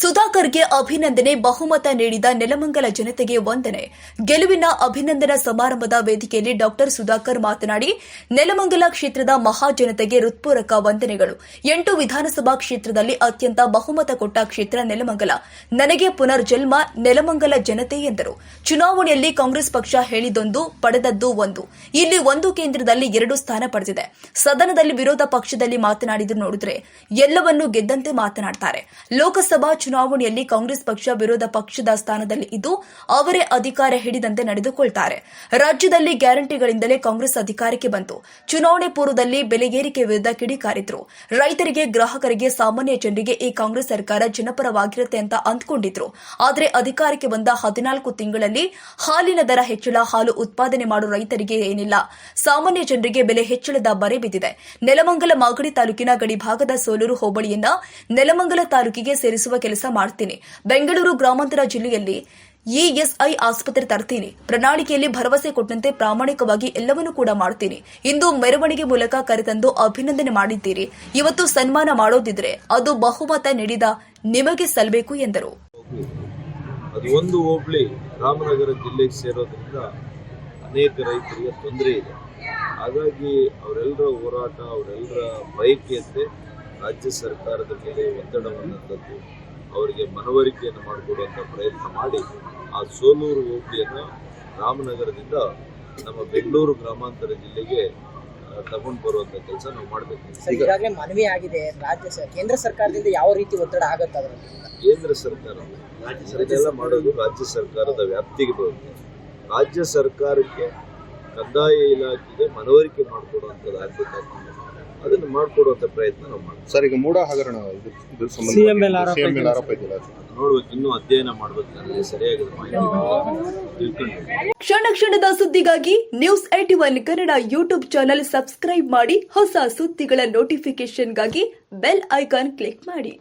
ಸುಧಾಕರ್ಗೆ ಅಭಿನಂದನೆ, ಬಹುಮತ ನೀಡಿದ ನೆಲಮಂಗಲ ಜನತೆಗೆ ವಂದನೆ. ಗೆಲುವಿನ ಅಭಿನಂದನಾ ಸಮಾರಂಭದ ವೇದಿಕೆಯಲ್ಲಿ ಡಾಕ್ಟರ್ ಸುಧಾಕರ್ ಮಾತನಾಡಿ, ನೆಲಮಂಗಲ ಕ್ಷೇತ್ರದ ಮಹಾಜನತೆಗೆ ಹೃತ್ಪೂರ್ವಕ ವಂದನೆಗಳು. ಎಂಟು ವಿಧಾನಸಭಾ ಕ್ಷೇತ್ರದಲ್ಲಿ ಅತ್ಯಂತ ಬಹುಮತ ಕೊಟ್ಟ ಕ್ಷೇತ್ರ ನೆಲಮಂಗಲ. ನನಗೆ ಪುನರ್ಜನ್ಮ, ನೆಲಮಂಗಲ ಜನತೆ ಎಂದರು. ಚುನಾವಣೆಯಲ್ಲಿ ಕಾಂಗ್ರೆಸ್ ಪಕ್ಷ ಹೇಳಿದೊಂದು, ಪಡೆದದ್ದು ಒಂದು. ಇಲ್ಲಿ ಒಂದು ಕೇಂದ್ರದಲ್ಲಿ ಎರಡು ಸ್ಥಾನ ಪಡೆದಿದೆ. ಸದನದಲ್ಲಿ ವಿರೋಧ ಪಕ್ಷದಲ್ಲಿ ಮಾತನಾಡಿದ್ರು ನೋಡಿದ್ರೆ ಎಲ್ಲವನ್ನೂ ಗೆದ್ದಂತೆ ಮಾತನಾಡ್ತಾರೆ. ಲೋಕಸಭಾ ಚುನಾವಣೆಯಲ್ಲಿ ಕಾಂಗ್ರೆಸ್ ಪಕ್ಷ ವಿರೋಧ ಪಕ್ಷದ ಸ್ಥಾನದಲ್ಲಿ ಇದ್ದು, ಅವರೇ ಅಧಿಕಾರ ಹಿಡಿದಂತೆ ನಡೆದುಕೊಳ್ತಾರೆ. ರಾಜ್ಯದಲ್ಲಿ ಗ್ಯಾರಂಟಿಗಳಿಂದಲೇ ಕಾಂಗ್ರೆಸ್ ಅಧಿಕಾರಕ್ಕೆ ಬಂತು. ಚುನಾವಣೆ ಪೂರ್ವದಲ್ಲಿ ಬೆಲೆಗೇರಿಕೆ ವಿರುದ್ಧ ಕಿಡಿಕಾರಿದ್ರು. ರೈತರಿಗೆ, ಗ್ರಾಹಕರಿಗೆ, ಸಾಮಾನ್ಯ ಜನರಿಗೆ ಈ ಕಾಂಗ್ರೆಸ್ ಸರ್ಕಾರ ಜನಪರವಾಗಿರುತ್ತೆ ಅಂತ ಅಂದ್ಕೊಂಡಿದ್ರು. ಆದರೆ ಅಧಿಕಾರಕ್ಕೆ ಬಂದ ಹದಿನಾಲ್ಕು ತಿಂಗಳಲ್ಲಿ ಹಾಲಿನ ದರ ಹೆಚ್ಚಳ, ಹಾಲು ಉತ್ಪಾದನೆ ಮಾಡುವ ರೈತರಿಗೆ ಏನಿಲ್ಲ. ಸಾಮಾನ್ಯ ಜನರಿಗೆ ಬೆಲೆ ಹೆಚ್ಚಳದ ಬರೆ ಬಿದ್ದಿದೆ. ನೆಲಮಂಗಲ ಮಾಗಡಿ ತಾಲೂಕಿನ ಗಡಿಭಾಗದ ಸೋಲೂರು ಹೋಬಳಿಯನ್ನ ನೆಲಮಂಗಲ ತಾಲೂಕಿಗೆ ಸೇರಿಸುವ ಕೆಲಸ ಮಾಡ್ತೀನಿ. ಬೆಂಗಳೂರು ಗ್ರಾಮಾಂತರ ಜಿಲ್ಲೆಯಲ್ಲಿ ಇಎಸ್ಐ ಆಸ್ಪತ್ರೆ ತರ್ತೀನಿ. ಪ್ರಣಾಳಿಕೆಯಲ್ಲಿ ಭರವಸೆ ಕೊಟ್ಟಂತೆ ಪ್ರಾಮಾಣಿಕವಾಗಿ ಎಲ್ಲವನ್ನೂ ಕೂಡ ಮಾಡ್ತೀನಿ. ಇಂದು ಮೆರವಣಿಗೆ ಮೂಲಕ ಕರೆತಂದು ಅಭಿನಂದನೆ ಮಾಡಿದ್ದೀರಿ. ಇವತ್ತು ಸನ್ಮಾನ ಮಾಡೋದಿದ್ರೆ ಅದು ಬಹುಮತ ನೀಡಿದ ನಿಮಗೆ ಸಲ್ಲಬೇಕು ಎಂದರು. ಒಂದು ಹೋಬಳಿ ರಾಮನಗರ ಜಿಲ್ಲೆಗೆ ಸೇರೋದ್ರಿಂದ ಅನೇಕ ರೈತರಿಗೆ ತೊಂದರೆ ಇದೆ. ಹಾಗಾಗಿ ಅವರೆಲ್ಲರ ಹೋರಾಟ, ಅವರೆಲ್ಲರ ಬಯಕೆಯಂತೆ ರಾಜ್ಯ ಸರ್ಕಾರದ ಮೇಲೆ ಒತ್ತಡವನ್ನು ತಂದು ಅವರಿಗೆ ಮನವರಿಕೆಯನ್ನು ಮಾಡಿಕೊಡುವಂಥ ಪ್ರಯತ್ನ ಮಾಡಿ ಆ ಸೋಲೂರು ಓಪಿಯನ್ನು ರಾಮನಗರದಿಂದ ನಮ್ಮ ಬೆಂಗಳೂರು ಗ್ರಾಮಾಂತರ ಜಿಲ್ಲೆಗೆ ತಗೊಂಡು ಬರುವಂತ ಕೆಲಸ ನಾವು ಮಾಡಬೇಕು. ಈಗಾಗಲೇ ಮನವಿ ಆಗಿದೆ ರಾಜ್ಯ ಕೇಂದ್ರ ಸರ್ಕಾರದಿಂದ ಯಾವ ರೀತಿ ಒತ್ತಡ ಆಗತ್ತೆ ಕೇಂದ್ರ ಸರ್ಕಾರ ಇದೆಲ್ಲ ಮಾಡೋದು ರಾಜ್ಯ ಸರ್ಕಾರದ ವ್ಯಾಪ್ತಿಗೆ ಬರುತ್ತೆ. ರಾಜ್ಯ ಸರ್ಕಾರಕ್ಕೆ ಕಂದಾಯ ಇಲಾಖೆಗೆ ಮನವರಿಕೆ ಮಾಡಿಕೊಡುವಂಥದ್ದು ಆಗ್ಬೇಕಾಗ್ತದೆ ಅದನ್ನು ಮಾಡಿಕೊಡುವಂಥ ಪ್ರಯತ್ನ ನಾವು ಮಾಡ್ತೀವಿ. ಸರ್ ಈಗ ಮೂಡ ಹಗರಣ ಇದು ಇದು ಸಂಬಂಧ CM ಮೇಲೆ ಆರೋಪ CM ಮೇಲೆ ಇದೆಯಲ್ಲ ಆರೋಪ ಇದೆಯಲ್ಲ ಸರ್. ನೋಡ್ಬೇಕು ಇನ್ನೂ ಅಧ್ಯಯನ ಮಾಡ್ಬೇಕು ನನಗೆ ಸರಿಯಾಗಿ ಮಾಹಿತಿ ತಿಳ್ಕೊಂಡು ಕ್ಷಣ ಕ್ಷಣದ ಸುದ್ದಿಗಾಗಿ news eighty one Kannada YouTube channel subscribe ಮಾಡಿ ಹೊಸ ಸುದ್ದಿಗಳ ನೋಟಿಫಿಕೇಶನ್ಗಾಗಿ ಬೆಲ್ ಐಕಾನ್ ಕ್ಲಿಕ್ ಮಾಡಿ.